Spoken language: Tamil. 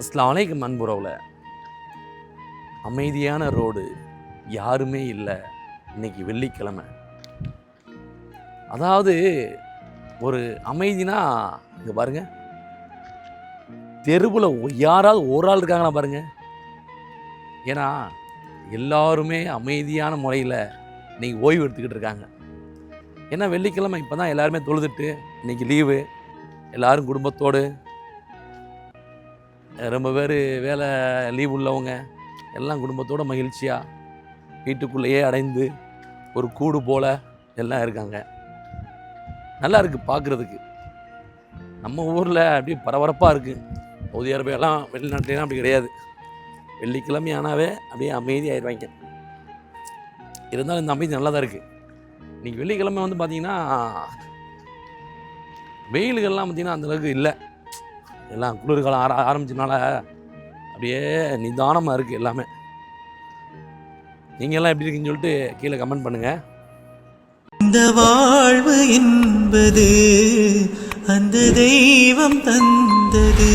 அஸ்லாம் வலைக்கம் அன்புறவில் அமைதியான ரோடு யாருமே இல்லை இன்னைக்கு வெள்ளிக்கிழமை. அதாவது ஒரு அமைதினா இங்கே பாருங்க. தெருவில் யாராவது ஒரு ஆள் இருக்காங்களா பாருங்க. ஏன்னா எல்லாருமே அமைதியான முறையில் இன்றைக்கி ஓய்வு எடுத்துக்கிட்டு இருக்காங்க. ஏன்னா வெள்ளிக்கிழமை இப்போ தான் எல்லாருமே தொழுதுட்டு இன்றைக்கி லீவு. எல்லாரும் குடும்பத்தோடு ரொம்ப பேர் வேலை லீவ் உள்ளவங்க. எல்லாம் குடும்பத்தோட மகிழ்ச்சியாக வீட்டுக்குள்ளேயே அடைந்து ஒரு கூடு போல எல்லாம் இருக்காங்க. நல்லா இருக்குது பார்க்குறதுக்கு நம்ம ஊரில் அப்படியே பரபரப்பாக இருக்குது சவுதி அரேபியாலாம் வெளிநாட்டிலாம் அப்படி கிடையாது. வெள்ளிக்கிழமை ஆனாவே அப்படியே அமைதியாகிடுவாங்க இருந்தாலும் இந்த அமைதி நல்லா தான் இருக்குது இன்றைக்கி வெள்ளிக்கிழமை வந்து பார்த்திங்கன்னா வெயில்கள்லாம் பார்த்திங்கன்னா அந்தளவுக்கு இல்லை. எல்லாம் குளிர்காலம் ஆர ஆரம்பிச்சனால அப்படியே நிதானமாக இருக்குது எல்லாமே. நீங்கள் எல்லாம் எப்படி இருக்குன்னு சொல்லிட்டு கீழே கமெண்ட் பண்ணுங்கள் இந்த வாழ்வு என்பது அந்த தெய்வம் தந்தது.